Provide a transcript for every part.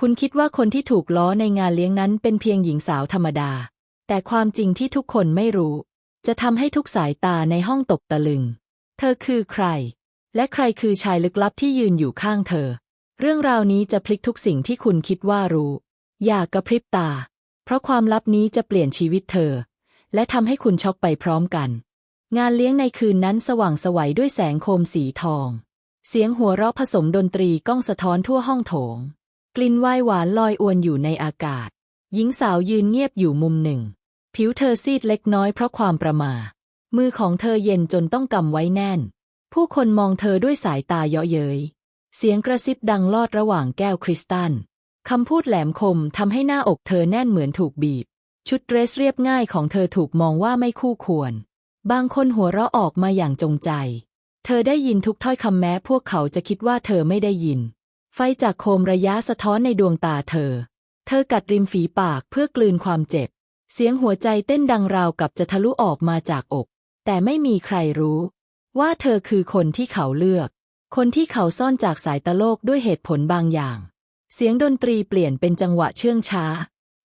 คุณคิดว่าคนที่ถูกล้อในงานเลี้ยงนั้นเป็นเพียงหญิงสาวธรรมดา แต่ความจริงที่ทุกคนไม่รู้ จะทำให้ทุกสายตาในห้องตกตะลึง เธอคือใคร และใครคือชายลึกลับที่ยืนอยู่ข้างเธอ เรื่องราวนี้จะพลิกทุกสิ่งที่คุณคิดว่ารู้ อย่ากระพริบตา เพราะความลับนี้จะเปลี่ยนชีวิตเธอ และทำให้คุณช็อกไปพร้อมกัน งานเลี้ยงในคืนนั้นสว่างสวัยด้วยแสงโคมสีทอง เสียงหัวเราะผสมดนตรีก้องสะท้อนทั่วห้องโถง กลิ่นไวน์หวานลอยอวนอยู่ในอากาศ หญิงสาวยืนเงียบอยู่มุมหนึ่ง ผิวเธอซีดเล็กน้อยเพราะความประมา มือของเธอเย็นจนต้องกำไว้แน่น ผู้คนมองเธอด้วยสายตาเยาะเย้ย เสียงกระซิบดังลอดระหว่างแก้วคริสตัลคำพูดแหลมคมทำให้หน้าอกเธอแน่นเหมือนถูกบีบ ชุดเดรสเรียบง่ายของเธอถูกมองว่าไม่คู่ควร บางคนหัวเราะออกมาอย่างจงใจ เธอได้ยินทุกถ้อยคำแม้พวกเขาจะคิดว่าเธอไม่ได้ยิน ไฟจากโคมระยะสะท้อนในดวงตาเธอ เธอกัดริมฝีปากเพื่อกลืนความเจ็บ เสียงหัวใจเต้นดังราวกับจะทะลุออกมาจากอก แต่ไม่มีใครรู้ ว่าเธอคือคนที่เขาเลือก คนที่เขาซ่อนจากสายตาโลกด้วยเหตุผลบางอย่าง เสียงดนตรีเปลี่ยนเป็นจังหวะเชื่องช้า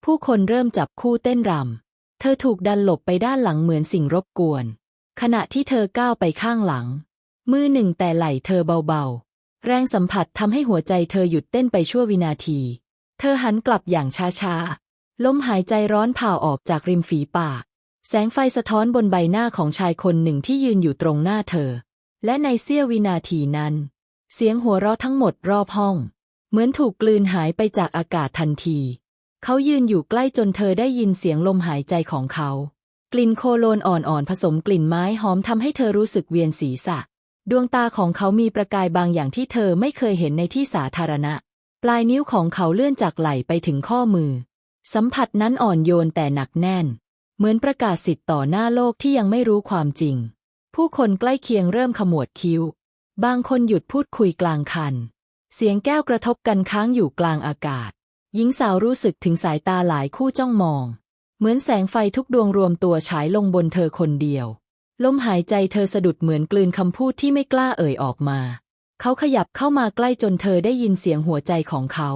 ผู้คนเริ่มจับคู่เต้นรำ เธอถูกดันหลบไปด้านหลังเหมือนสิ่งรบกวน ขณะที่เธอก้าวไปข้างหลัง มือหนึ่งแต่ไหล่เธอเบา แรงสัมผัสทำให้หัวใจเธอหยุดเต้นไปชั่ววินาที เธอหันกลับอย่างช้าๆ ลมหายใจร้อนผ่าออกจากริมฝีปาก แสงไฟสะท้อนบนใบหน้าของชายคนหนึ่งที่ยืนอยู่ตรงหน้าเธอ และในเสี้ยววินาทีนั้น เสียงหัวเราะทั้งหมดรอบห้อง เหมือนถูกกลืนหายไปจากอากาศทันที เขายืนอยู่ใกล้จนเธอได้ยินเสียงลมหายใจของเขา กลิ่นโคโลนอ่อนๆผสมกลิ่นไม้หอมทำให้เธอรู้สึกเวียนศีรษะ ดวงตาของเขามีประกายบางอย่างที่เธอไม่เคยเห็นในที่สาธารณะ ปลายนิ้วของเขาเลื่อนจากไหล่ไปถึงข้อมือ สัมผัสนั้นอ่อนโยนแต่หนักแน่น เหมือนประกาศสิทธิ์ต่อหน้าโลกที่ยังไม่รู้ความจริง ผู้คนใกล้เคียงเริ่มขมวดคิ้ว บางคนหยุดพูดคุยกลางคัน เสียงแก้วกระทบกันค้างอยู่กลางอากาศ หญิงสาวรู้สึกถึงสายตาหลายคู่จ้องมอง เหมือนแสงไฟทุกดวงรวมตัวฉายลงบนเธอคนเดียว ลมหายใจเธอสะดุดเหมือนกลืนคำพูดที่ไม่กล้าเอ่ยออกมา เขาขยับเข้ามาใกล้จนเธอได้ยินเสียงหัวใจของเขา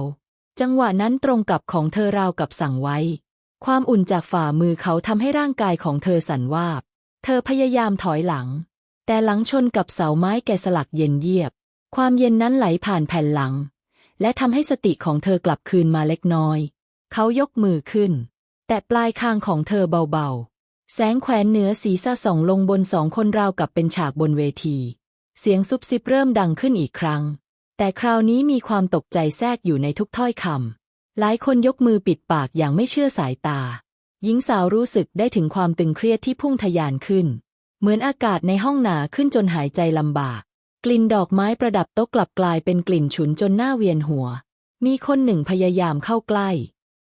จังหวะนั้นตรงกับของเธอราวกับสั่งไว้ ความอุ่นจากฝ่ามือเขาทำให้ร่างกายของเธอสั่นวาบ เธอพยายามถอยหลัง แต่หลังชนกับเสาไม้แกะสลักเย็นเยียบ ความเย็นนั้นไหลผ่านแผ่นหลัง และทำให้สติของเธอกลับคืนมาเล็กน้อย เขายกมือขึ้น แต่ปลายคางของเธอเบาๆ แสงแขวนเหนือศีรษะส่องลงบนสองคนราวกับเป็นฉากบนเวที เสียงซุบซิบเริ่มดังขึ้นอีกครั้ง แต่คราวนี้มีความตกใจแทรกอยู่ในทุกถ้อยคำหลายคนยกมือปิดปากอย่างไม่เชื่อสายตา หญิงสาวรู้สึกได้ถึงความตึงเครียดที่พุ่งทะยานขึ้น เหมือนอากาศในห้องหนาขึ้นจนหายใจลำบาก กลิ่นดอกไม้ประดับโต๊ะกลับกลายเป็นกลิ่นฉุนจนหน้าเวียนหัว มีคนหนึ่งพยายามเข้าใกล้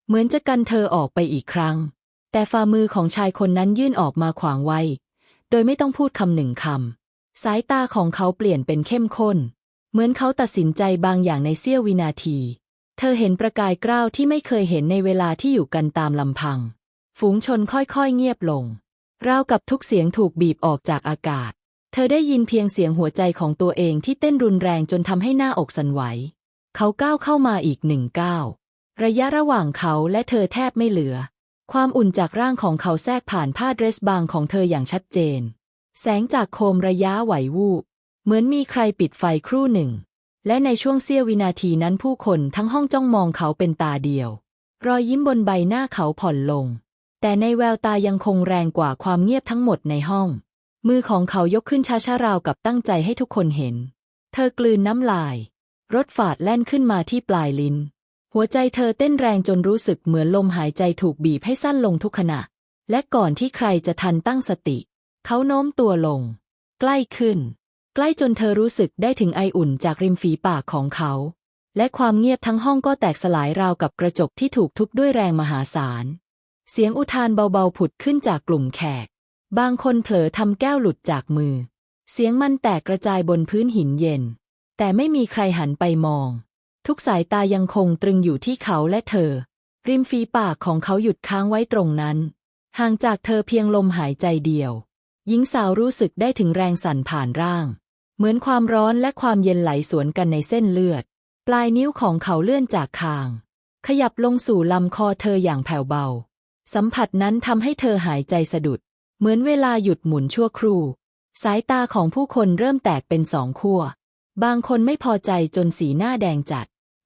เหมือนจะกันเธอออกไปอีกครั้ง แต่ฝ่ามือของชายคนนั้นยื่นออกมาขวางไว้ โดยไม่ต้องพูดคำหนึ่งคำ สายตาของเขาเปลี่ยนเป็นเข้มข้น เหมือนเขาตัดสินใจบางอย่างในเสี้ยววินาที เธอเห็นประกายกล้าวที่ไม่เคยเห็นในเวลาที่อยู่กันตามลำพัง ฝูงชนค่อยๆเงียบลง ราวกับทุกเสียงถูกบีบออกจากอากาศ เธอได้ยินเพียงเสียงหัวใจของตัวเองที่เต้นรุนแรงจนทำให้หน้าอกสั่นไหว เขาก้าวเข้ามาอีกหนึ่งก้าว ระยะระหว่างเขาและเธอแทบไม่เหลือ ความอุ่นจากร่างของเขาแทรกผ่านผ้าเดรสบางของเธออย่างชัดเจน แสงจากโคมระยะไหววูบเหมือนมีใครปิดไฟครู่หนึ่ง และในช่วงเสี้ยววินาทีนั้นผู้คนทั้งห้องจ้องมองเขาเป็นตาเดียว รอยยิ้มบนใบหน้าเขาผ่อนลง แต่ในแววตายังคงแรงกว่าความเงียบทั้งหมดในห้อง มือของเขายกขึ้นช้าๆราวกับตั้งใจให้ทุกคนเห็น เธอกลืนน้ำลาย รถฝาดแล่นขึ้นมาที่ปลายลิ้น หัวใจเธอเต้นแรงจนรู้สึกเหมือนลมหายใจถูกบีบให้สั้นลงทุกขณะ และก่อนที่ใครจะทันตั้งสติ เขาโน้มตัวลง ใกล้ขึ้น ใกล้จนเธอรู้สึกได้ถึงไออุ่นจากริมฝีปากของเขา และความเงียบทั้งห้องก็แตกสลายราวกับกระจกที่ถูกทุบด้วยแรงมหาศาล เสียงอุทานเบาๆผุดขึ้นจากกลุ่มแขก บางคนเผลอทำแก้วหลุดจากมือ เสียงมันแตกกระจายบนพื้นหินเย็น แต่ไม่มีใครหันไปมอง ทุกสายตายังคงตรึงอยู่ที่เขาและเธอ ริมฝีปากของเขาหยุดค้างไว้ตรงนั้น ห่างจากเธอเพียงลมหายใจเดียว หญิงสาวรู้สึกได้ถึงแรงสั่นผ่านร่าง เหมือนความร้อนและความเย็นไหลสวนกันในเส้นเลือด ปลายนิ้วของเขาเลื่อนจากคาง ขยับลงสู่ลำคอเธออย่างแผ่วเบา สัมผัสนั้นทำให้เธอหายใจสะดุด เหมือนเวลาหยุดหมุนชั่วครู่ สายตาของผู้คนเริ่มแตกเป็นสองขั้ว บางคนไม่พอใจจนสีหน้าแดงจัด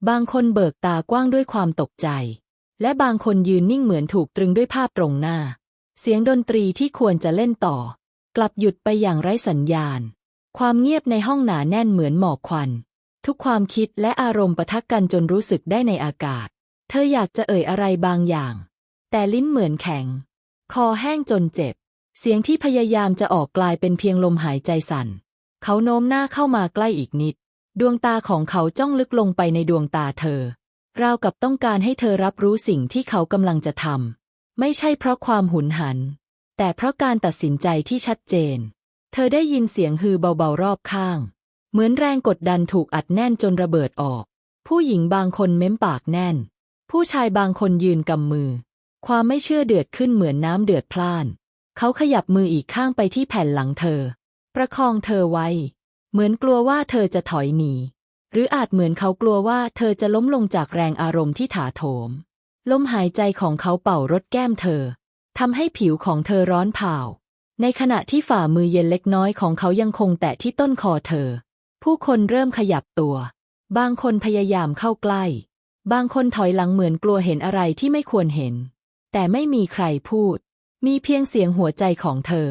บางคนเบิกตากว้างด้วยความตกใจ และบางคนยืนนิ่งเหมือนถูกตรึงด้วยภาพตรงหน้า เสียงดนตรีที่ควรจะเล่นต่อ กลับหยุดไปอย่างไร้สัญญาณ ความเงียบในห้องหนาแน่นเหมือนหมอกควัน ทุกความคิดและอารมณ์ปะทะกันจนรู้สึกได้ในอากาศ เธออยากจะเอ่ยอะไรบางอย่าง แต่ลิ้นเหมือนแข็ง คอแห้งจนเจ็บ เสียงที่พยายามจะออกกลายเป็นเพียงลมหายใจสั่น เขาโน้มหน้าเข้ามาใกล้อีกนิด ดวงตาของเขาจ้องลึกลงไปในดวงตาเธอ ราวกับต้องการให้เธอรับรู้สิ่งที่เขากำลังจะทำ ไม่ใช่เพราะความหุนหัน แต่เพราะการตัดสินใจที่ชัดเจน เธอได้ยินเสียงฮือเบาๆรอบข้าง เหมือนแรงกดดันถูกอัดแน่นจนระเบิดออก ผู้หญิงบางคนเม้มปากแน่น ผู้ชายบางคนยืนกำมือ ความไม่เชื่อเดือดขึ้นเหมือนน้ำเดือดพล่าน เขาขยับมืออีกข้างไปที่แผ่นหลังเธอ ประคองเธอไว้ เหมือนกลัวว่าเธอจะถอยหนี หรืออาจเหมือนเขากลัวว่าเธอจะล้มลงจากแรงอารมณ์ที่ถาโถม ลมหายใจของเขาเป่ารดแก้มเธอทำให้ผิวของเธอร้อนเผาในขณะที่ฝ่ามือเย็นเล็กน้อยของเขายังคงแตะที่ต้นคอเธอ ผู้คนเริ่มขยับตัว บางคนพยายามเข้าใกล้ บางคนถอยหลังเหมือนกลัวเห็นอะไรที่ไม่ควรเห็น แต่ไม่มีใครพูด มีเพียงเสียงหัวใจของเธอ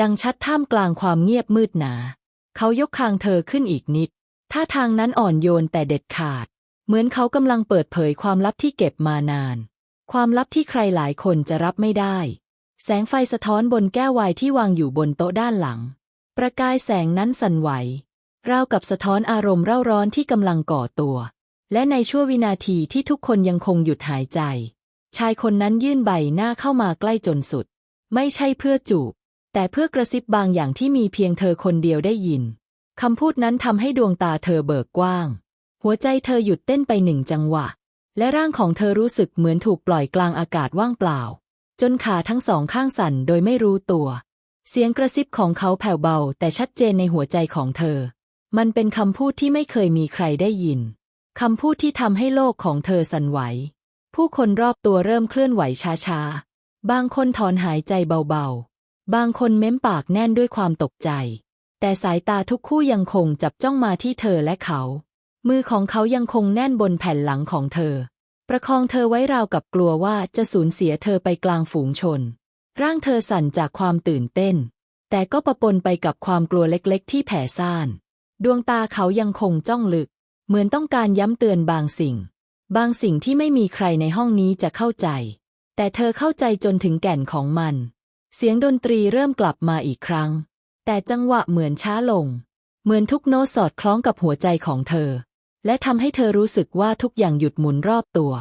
ดังชัดท่ามกลางความเงียบมืดหนา เขายกคางเธอขึ้นอีกนิด ท่าทางนั้นอ่อนโยนแต่เด็ดขาด เหมือนเขากำลังเปิดเผยความลับที่เก็บมานาน ความลับที่ใครหลายคนจะรับไม่ได้ แสงไฟสะท้อนบนแก้ววน์ที่วางอยู่บนโต๊ะด้านหลัง ประกายแสงนั้นสั่นไหว ราวกับสะท้อนอารมณ์เร่าร้อนที่กำลังก่อตัว และในชั่ววินาทีที่ทุกคนยังคงหยุดหายใจ ชายคนนั้นยื่นใบหน้าเข้ามาใกล้จนสุด ไม่ใช่เพื่อจูบ แต่เพื่อกระซิบบางอย่างที่มีเพียงเธอคนเดียวได้ยินคำพูดนั้นทำให้ดวงตาเธอเบิกกว้าง หัวใจเธอหยุดเต้นไปหนึ่งจังหวะ และร่างของเธอรู้สึกเหมือนถูกปล่อยกลางอากาศว่างเปล่า จนขาทั้งสองข้างสั่นโดยไม่รู้ตัว เสียงกระซิบของเขาแผ่วเบา แต่ชัดเจนในหัวใจของเธอ มันเป็นคำพูดที่ไม่เคยมีใครได้ยินคำพูดที่ทำให้โลกของเธอสั่นไหว ผู้คนรอบตัวเริ่มเคลื่อนไหวช้าๆ บางคนถอนหายใจเบาๆ บางคนเม้มปากแน่นด้วยความตกใจ แต่สายตาทุกคู่ยังคงจับจ้องมาที่เธอและเขา มือของเขายังคงแน่นบนแผ่นหลังของเธอ ประคองเธอไว้ราวกับกลัวว่าจะสูญเสียเธอไปกลางฝูงชน ร่างเธอสั่นจากความตื่นเต้น แต่ก็ประปนไปกับความกลัวเล็กๆ ที่แผ่ซ่าน ดวงตาเขายังคงจ้องลึก เหมือนต้องการย้ำเตือนบางสิ่ง บางสิ่งที่ไม่มีใครในห้องนี้จะเข้าใจ แต่เธอเข้าใจจนถึงแก่นของมัน เสียงดนตรีเริ่มกลับมาอีกครั้ง แต่จังหวะเหมือนช้าลง เหมือนทุกโน้ตสอดคล้องกับหัวใจของเธอ และทำให้เธอรู้สึกว่าทุกอย่างหยุดหมุนรอบตัว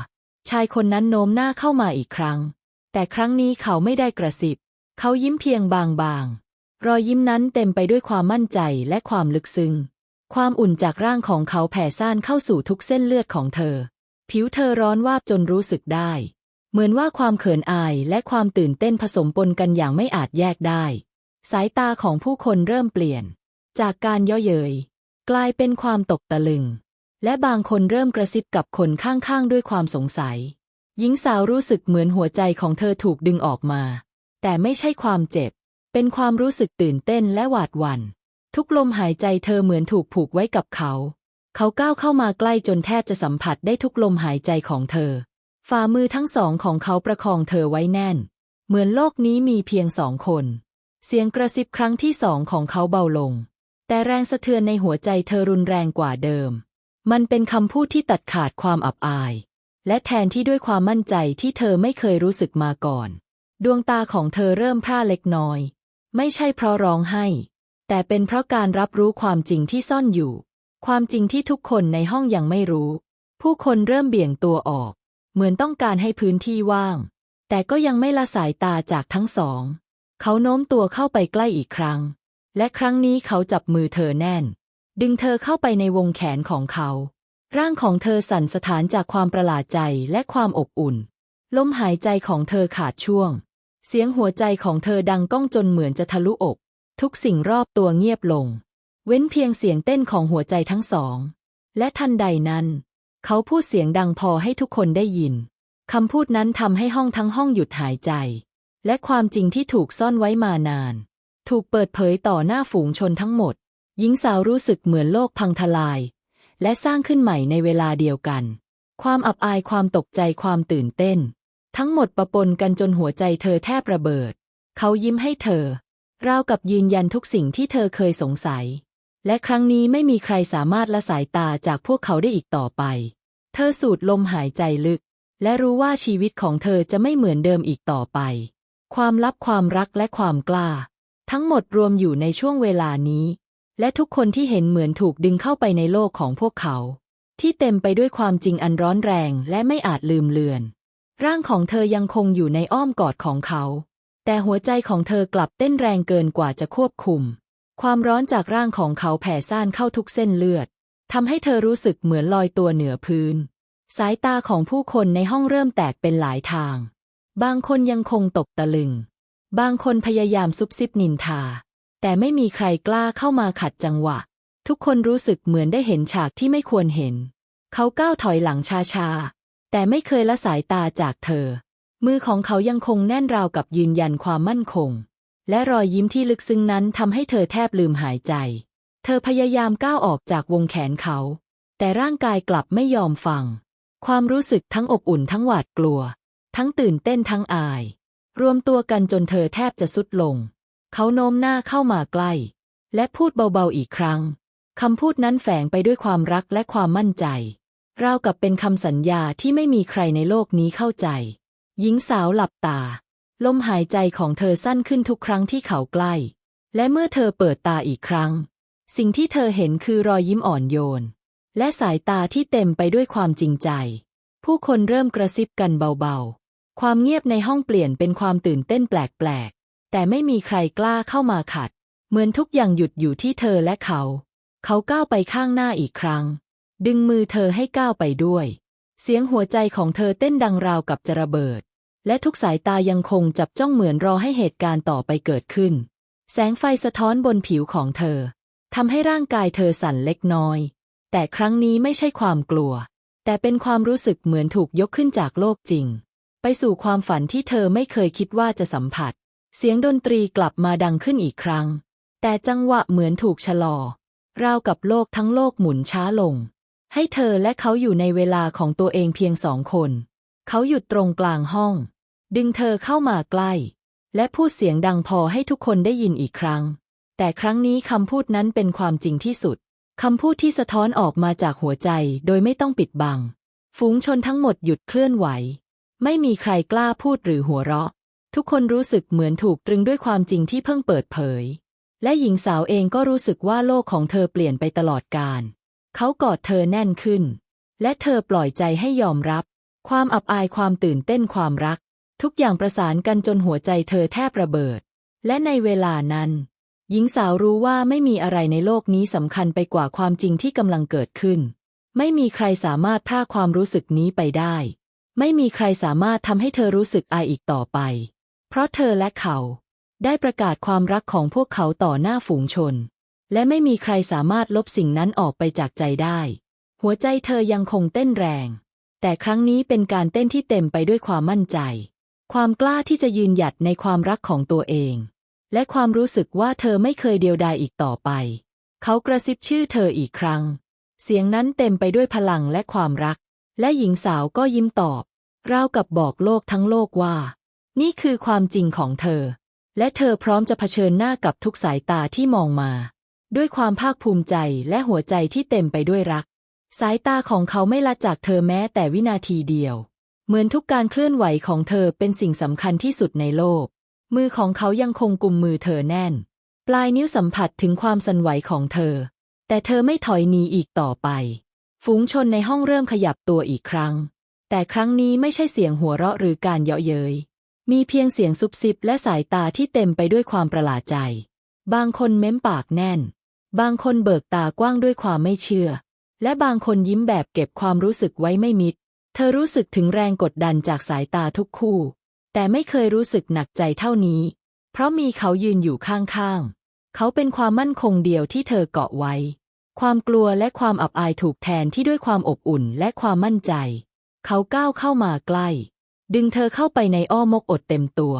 ชายคนนั้นโน้มหน้าเข้ามาอีกครั้ง แต่ครั้งนี้เขาไม่ได้กระสิบ เขายิ้มเพียงบางๆ รอยยิ้มนั้นเต็มไปด้วยความมั่นใจและความลึกซึ้ง ความอุ่นจากร่างของเขาแผ่ซ่านเข้าสู่ทุกเส้นเลือดของเธอ ผิวเธอร้อนวาบจนรู้สึกได้ เหมือนว่าความเขินอายและความตื่นเต้นผสมปนกันอย่างไม่อาจแยกได้ สายตาของผู้คนเริ่มเปลี่ยน จากการย่อเยย กลายเป็นความตกตะลึง และบางคนเริ่มกระซิบกับคนข้างๆ ด้วยความสงสัย หญิงสาวรู้สึกเหมือนหัวใจของเธอถูกดึงออกมา แต่ไม่ใช่ความเจ็บ เป็นความรู้สึกตื่นเต้นและหวาดหวัน่น ทุกลมหายใจเธอเหมือนถูกผูกไว้กับเขา เขาก้าวเข้ามาใกล้จนแทบจะสัมผัสได้ทุกลมหายใจของเธอ ฝ่ามือทั้งสองของเขาประคองเธอไว้แน่น เหมือนโลกนี้มีเพียงสองคน เสียงกระซิบครั้งที่สองของเขาเบาลง แต่แรงสะเทือนในหัวใจเธอรุนแรงกว่าเดิม มันเป็นคำพูดที่ตัดขาดความอับอาย และแทนที่ด้วยความมั่นใจที่เธอไม่เคยรู้สึกมาก่อน ดวงตาของเธอเริ่มพร่าเล็กน้อย ไม่ใช่เพราะร้องไห้ แต่เป็นเพราะการรับรู้ความจริงที่ซ่อนอยู่ ความจริงที่ทุกคนในห้องยังไม่รู้ ผู้คนเริ่มเบี่ยงตัวออก เหมือนต้องการให้พื้นที่ว่าง แต่ก็ยังไม่ละสายตาจากทั้งสอง เขาโน้มตัวเข้าไปใกล้อีกครั้ง และครั้งนี้เขาจับมือเธอแน่น ดึงเธอเข้าไปในวงแขนของเขา ร่างของเธอสั่นสะท้านจากความประหลาดใจและความอบอุ่น ลมหายใจของเธอขาดช่วง เสียงหัวใจของเธอดังก้องจนเหมือนจะทะลุอก ทุกสิ่งรอบตัวเงียบลง เว้นเพียงเสียงเต้นของหัวใจทั้งสอง และทันใดนั้น เขาพูดเสียงดังพอให้ทุกคนได้ยิน คำพูดนั้นทำให้ห้องทั้งห้องหยุดหายใจ และความจริงที่ถูกซ่อนไว้มานาน ถูกเปิดเผยต่อหน้าฝูงชนทั้งหมด หญิงสาวรู้สึกเหมือนโลกพังทลาย และสร้างขึ้นใหม่ในเวลาเดียวกัน ความอับอายความตกใจความตื่นเต้น ทั้งหมดประปนกันจนหัวใจเธอแทบระเบิด เขายิ้มให้เธอราวกับยืนยันทุกสิ่งที่เธอเคยสงสัย และครั้งนี้ไม่มีใครสามารถละสายตาจากพวกเขาได้อีกต่อไป เธอสูดลมหายใจลึก และรู้ว่าชีวิตของเธอจะไม่เหมือนเดิมอีกต่อไป ความลับความรักและความกล้า ทั้งหมดรวมอยู่ในช่วงเวลานี้ และทุกคนที่เห็นเหมือนถูกดึงเข้าไปในโลกของพวกเขา ที่เต็มไปด้วยความจริงอันร้อนแรงและไม่อาจลืมเลือน ร่างของเธอยังคงอยู่ในอ้อมกอดของเขา แต่หัวใจของเธอกลับเต้นแรงเกินกว่าจะควบคุม ความร้อนจากร่างของเขาแผ่ซ่านเข้าทุกเส้นเลือดทำให้เธอรู้สึกเหมือนลอยตัวเหนือพื้น สายตาของผู้คนในห้องเริ่มแตกเป็นหลายทาง บางคนยังคงตกตะลึง บางคนพยายามซุบซิบนินทา แต่ไม่มีใครกล้าเข้ามาขัดจังหวะ ทุกคนรู้สึกเหมือนได้เห็นฉากที่ไม่ควรเห็น เขาก้าวถอยหลังชาๆ แต่ไม่เคยละสายตาจากเธอ มือของเขายังคงแน่นราวกับยืนยันความมั่นคง และรอยยิ้มที่ลึกซึ้งนั้นทำให้เธอแทบลืมหายใจ เธอพยายามก้าวออกจากวงแขนเขา แต่ร่างกายกลับไม่ยอมฟัง ความรู้สึกทั้งอบอุ่นทั้งหวาดกลัว ทั้งตื่นเต้นทั้งอาย รวมตัวกันจนเธอแทบจะสุดลง เขาโน้มหน้าเข้ามาใกล้ และพูดเบาๆอีกครั้งคำพูดนั้นแฝงไปด้วยความรักและความมั่นใจราวกับเป็นคำสัญญาที่ไม่มีใครในโลกนี้เข้าใจ หญิงสาวหลับตา ลมหายใจของเธอสั้นขึ้นทุกครั้งที่เขาใกล้ และเมื่อเธอเปิดตาอีกครั้ง สิ่งที่เธอเห็นคือรอยยิ้มอ่อนโยน และสายตาที่เต็มไปด้วยความจริงใจ ผู้คนเริ่มกระซิบกันเบาๆ ความเงียบในห้องเปลี่ยนเป็นความตื่นเต้นแปลกๆ แต่ไม่มีใครกล้าเข้ามาขัด เหมือนทุกอย่างหยุดอยู่ที่เธอและเขา เขาก้าวไปข้างหน้าอีกครั้ง ดึงมือเธอให้ก้าวไปด้วย เสียงหัวใจของเธอเต้นดังราวกับจะระเบิด และทุกสายตายังคงจับจ้องเหมือนรอให้เหตุการณ์ต่อไปเกิดขึ้น แสงไฟสะท้อนบนผิวของเธอทำให้ร่างกายเธอสั่นเล็กน้อย แต่ครั้งนี้ไม่ใช่ความกลัว แต่เป็นความรู้สึกเหมือนถูกยกขึ้นจากโลกจริง ไปสู่ความฝันที่เธอไม่เคยคิดว่าจะสัมผัส เสียงดนตรีกลับมาดังขึ้นอีกครั้ง แต่จังหวะเหมือนถูกชะลอ ราวกับโลกทั้งโลกหมุนช้าลง ให้เธอและเขาอยู่ในเวลาของตัวเองเพียงสองคน เขาหยุดตรงกลางห้อง ดึงเธอเข้ามาใกล้ และพูดเสียงดังพอให้ทุกคนได้ยินอีกครั้ง แต่ครั้งนี้คำพูดนั้นเป็นความจริงที่สุดคำพูดที่สะท้อนออกมาจากหัวใจโดยไม่ต้องปิดบัง ฝูงชนทั้งหมดหยุดเคลื่อนไหว ไม่มีใครกล้าพูดหรือหัวเราะ ทุกคนรู้สึกเหมือนถูกตรึงด้วยความจริงที่เพิ่งเปิดเผย และหญิงสาวเองก็รู้สึกว่าโลกของเธอเปลี่ยนไปตลอดกาลเขากอดเธอแน่นขึ้น และเธอปล่อยใจให้ยอมรับ ความอับอายความตื่นเต้นความรัก ทุกอย่างประสานกันจนหัวใจเธอแทบระเบิด และในเวลานั้น หญิงสาวรู้ว่าไม่มีอะไรในโลกนี้สำคัญไปกว่าความจริงที่กำลังเกิดขึ้น ไม่มีใครสามารถพรากความรู้สึกนี้ไปได้ ไม่มีใครสามารถทำให้เธอรู้สึกอายอีกต่อไป เพราะเธอและเขา ได้ประกาศความรักของพวกเขาต่อหน้าฝูงชน และไม่มีใครสามารถลบสิ่งนั้นออกไปจากใจได้ หัวใจเธอยังคงเต้นแรง แต่ครั้งนี้เป็นการเต้นที่เต็มไปด้วยความมั่นใจ ความกล้าที่จะยืนหยัดในความรักของตัวเอง และความรู้สึกว่าเธอไม่เคยเดียวดายอีกต่อไป เขากระซิบชื่อเธออีกครั้ง เสียงนั้นเต็มไปด้วยพลังและความรัก และหญิงสาวก็ยิ้มตอบราวกับบอกโลกทั้งโลกว่า นี่คือความจริงของเธอ และเธอพร้อมจะเผชิญหน้ากับทุกสายตาที่มองมา ด้วยความภาคภูมิใจและหัวใจที่เต็มไปด้วยรัก สายตาของเขาไม่ละจากเธอแม้แต่วินาทีเดียว เหมือนทุกการเคลื่อนไหวของเธอเป็นสิ่งสำคัญที่สุดในโลก มือของเขายังคงกุมมือเธอแน่น ปลายนิ้วสัมผัสถึงความสั่นไหวของเธอ แต่เธอไม่ถอยหนีอีกต่อไป ฝูงชนในห้องเริ่มขยับตัวอีกครั้ง แต่ครั้งนี้ไม่ใช่เสียงหัวเราะหรือการเยาะเย้ย มีเพียงเสียงซุบซิบและสายตาที่เต็มไปด้วยความประหลาดใจ บางคนเม้มปากแน่น บางคนเบิกตากว้างด้วยความไม่เชื่อ และบางคนยิ้มแบบเก็บความรู้สึกไว้ไม่มิด เธอรู้สึกถึงแรงกดดันจากสายตาทุกคู่ แต่ไม่เคยรู้สึกหนักใจเท่านี้ เพราะมีเขายืนอยู่ข้างๆ เขาเป็นความมั่นคงเดียวที่เธอเกาะไว้ ความกลัวและความอับอายถูกแทนที่ด้วยความอบอุ่นและความมั่นใจ เขาก้าวเข้ามาใกล้ ดึงเธอเข้าไปในอ้อมอกอดเต็มตัว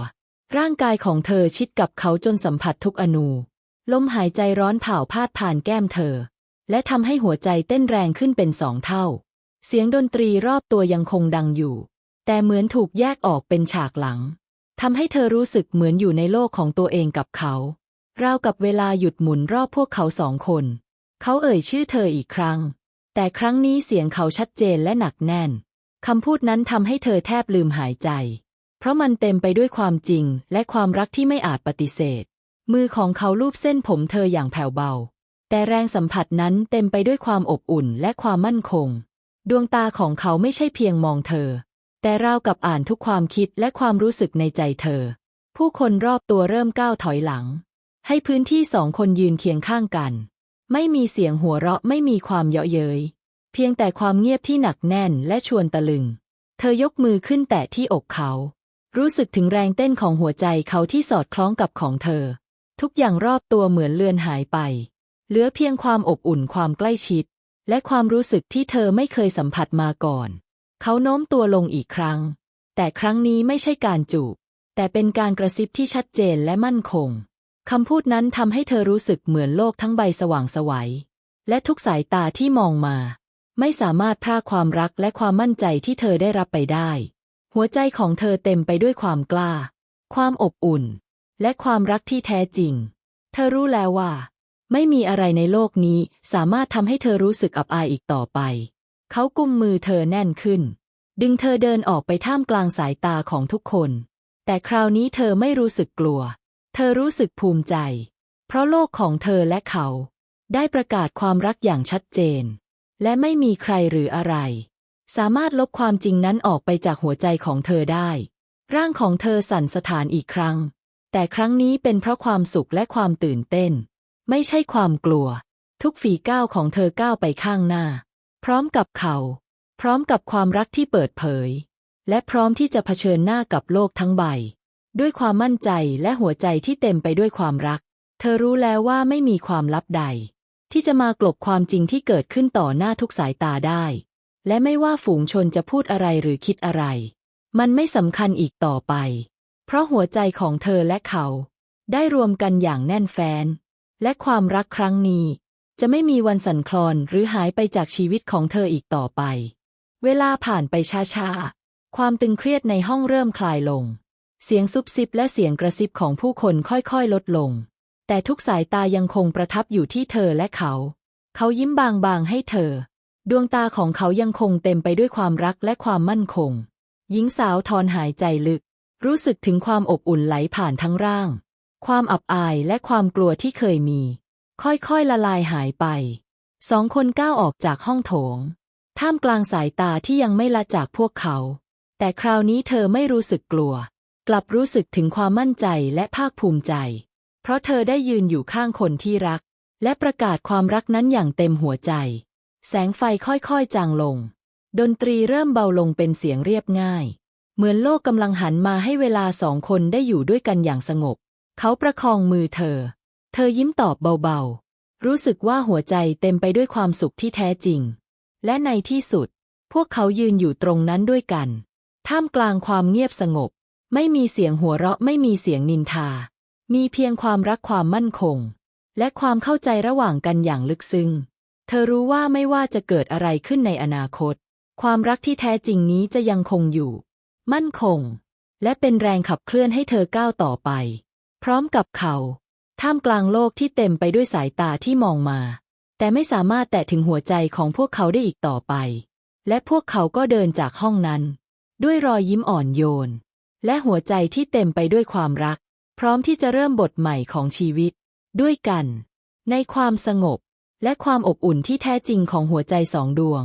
ร่างกายของเธอชิดกับเขาจนสัมผัสทุกอนูลมหายใจร้อนเผาพาดผ่านแก้มเธอ และทำให้หัวใจเต้นแรงขึ้นเป็นสองเท่า เสียงดนตรีรอบตัวยังคงดังอยู่ แต่เหมือนถูกแยกออกเป็นฉากหลังทำให้เธอรู้สึกเหมือนอยู่ในโลกของตัวเองกับเขาราวกับเวลาหยุดหมุนรอบพวกเขาสองคน เขาเอ่ยชื่อเธออีกครั้ง แต่ครั้งนี้เสียงเขาชัดเจนและหนักแน่นคำพูดนั้นทำให้เธอแทบลืมหายใจ เพราะมันเต็มไปด้วยความจริงและความรักที่ไม่อาจปฏิเสธ มือของเขาลูบเส้นผมเธออย่างแผ่วเบา แต่แรงสัมผัสนั้นเต็มไปด้วยความอบอุ่นและความมั่นคง ดวงตาของเขาไม่ใช่เพียงมองเธอ แต่ราวกับอ่านทุกความคิดและความรู้สึกในใจเธอ ผู้คนรอบตัวเริ่มก้าวถอยหลัง ให้พื้นที่สองคนยืนเคียงข้างกัน ไม่มีเสียงหัวเราะไม่มีความเยาะเย้ยเพียงแต่ความเงียบที่หนักแน่นและชวนตะลึง เธอยกมือขึ้นแตะที่อกเขา รู้สึกถึงแรงเต้นของหัวใจเขาที่สอดคล้องกับของเธอ ทุกอย่างรอบตัวเหมือนเลือนหายไป เหลือเพียงความอบอุ่นความใกล้ชิด และความรู้สึกที่เธอไม่เคยสัมผัสมาก่อน เขาโน้มตัวลงอีกครั้ง แต่ครั้งนี้ไม่ใช่การจูบ แต่เป็นการกระซิบที่ชัดเจนและมั่นคงคำพูดนั้นทำให้เธอรู้สึกเหมือนโลกทั้งใบสว่างไสวัย และทุกสายตาที่มองมา ไม่สามารถพรากความรักและความมั่นใจที่เธอได้รับไปได้ หัวใจของเธอเต็มไปด้วยความกล้า ความอบอุ่น และความรักที่แท้จริง เธอรู้แล้วว่า ไม่มีอะไรในโลกนี้สามารถทำให้เธอรู้สึกอับอายอีกต่อไป เขากุมมือเธอแน่นขึ้น ดึงเธอเดินออกไปท่ามกลางสายตาของทุกคน แต่คราวนี้เธอไม่รู้สึกกลัว เธอรู้สึกภูมิใจ เพราะโลกของเธอและเขา ได้ประกาศความรักอย่างชัดเจน และไม่มีใครหรืออะไร สามารถลบความจริงนั้นออกไปจากหัวใจของเธอได้ ร่างของเธอสั่นสะท้านอีกครั้ง แต่ครั้งนี้เป็นเพราะความสุขและความตื่นเต้น ไม่ใช่ความกลัว ทุกฝีก้าวของเธอก้าวไปข้างหน้า พร้อมกับเขา พร้อมกับความรักที่เปิดเผย และพร้อมที่จะเผชิญหน้ากับโลกทั้งใบ ด้วยความมั่นใจและหัวใจที่เต็มไปด้วยความรัก เธอรู้แล้วว่าไม่มีความลับใด ที่จะมากลบความจริงที่เกิดขึ้นต่อหน้าทุกสายตาได้ และไม่ว่าฝูงชนจะพูดอะไรหรือคิดอะไร มันไม่สำคัญอีกต่อไป เพราะหัวใจของเธอและเขา ได้รวมกันอย่างแน่นแฟ้น และความรักครั้งนี้ จะไม่มีวันสั่นคลอนหรือหายไปจากชีวิตของเธออีกต่อไป เวลาผ่านไปช้าๆ ความตึงเครียดในห้องเริ่มคลายลง เสียงซุบซิบและเสียงกระซิบของผู้คนค่อยๆ ลดลง แต่ทุกสายตายังคงประทับอยู่ที่เธอและเขา เขายิ้มบางๆให้เธอ ดวงตาของเขายังคงเต็มไปด้วยความรักและความมั่นคง หญิงสาวทอนหายใจลึก รู้สึกถึงความอบอุ่นไหลผ่านทั้งร่าง ความอับอายและความกลัวที่เคยมี ค่อยๆละลายหายไป สองคนก้าวออกจากห้องโถง ท่ามกลางสายตาที่ยังไม่ละจากพวกเขา แต่คราวนี้เธอไม่รู้สึกกลัว กลับรู้สึกถึงความมั่นใจและภาคภูมิใจ เพราะเธอได้ยืนอยู่ข้างคนที่รัก และประกาศความรักนั้นอย่างเต็มหัวใจ แสงไฟค่อยๆจางลง ดนตรีเริ่มเบาลงเป็นเสียงเรียบง่าย เหมือนโลกกำลังหันมาให้เวลาสองคนได้อยู่ด้วยกันอย่างสงบ เขาประคองมือเธอ เธอยิ้มตอบเบาๆ รู้สึกว่าหัวใจเต็มไปด้วยความสุขที่แท้จริง และในที่สุด พวกเขายืนอยู่ตรงนั้นด้วยกัน ท่ามกลางความเงียบสงบ ไม่มีเสียงหัวเราะไม่มีเสียงนินทา มีเพียงความรักความมั่นคง และความเข้าใจระหว่างกันอย่างลึกซึ้ง เธอรู้ว่าไม่ว่าจะเกิดอะไรขึ้นในอนาคต ความรักที่แท้จริงนี้จะยังคงอยู่ มั่นคง และเป็นแรงขับเคลื่อนให้เธอก้าวต่อไป พร้อมกับเขาท่ามกลางโลกที่เต็มไปด้วยสายตาที่มองมา แต่ไม่สามารถแตะถึงหัวใจของพวกเขาได้อีกต่อไป และพวกเขาก็เดินจากห้องนั้น ด้วยรอยยิ้มอ่อนโยน และหัวใจที่เต็มไปด้วยความรัก พร้อมที่จะเริ่มบทใหม่ของชีวิต ด้วยกัน ในความสงบ และความอบอุ่นที่แท้จริงของหัวใจสองดวง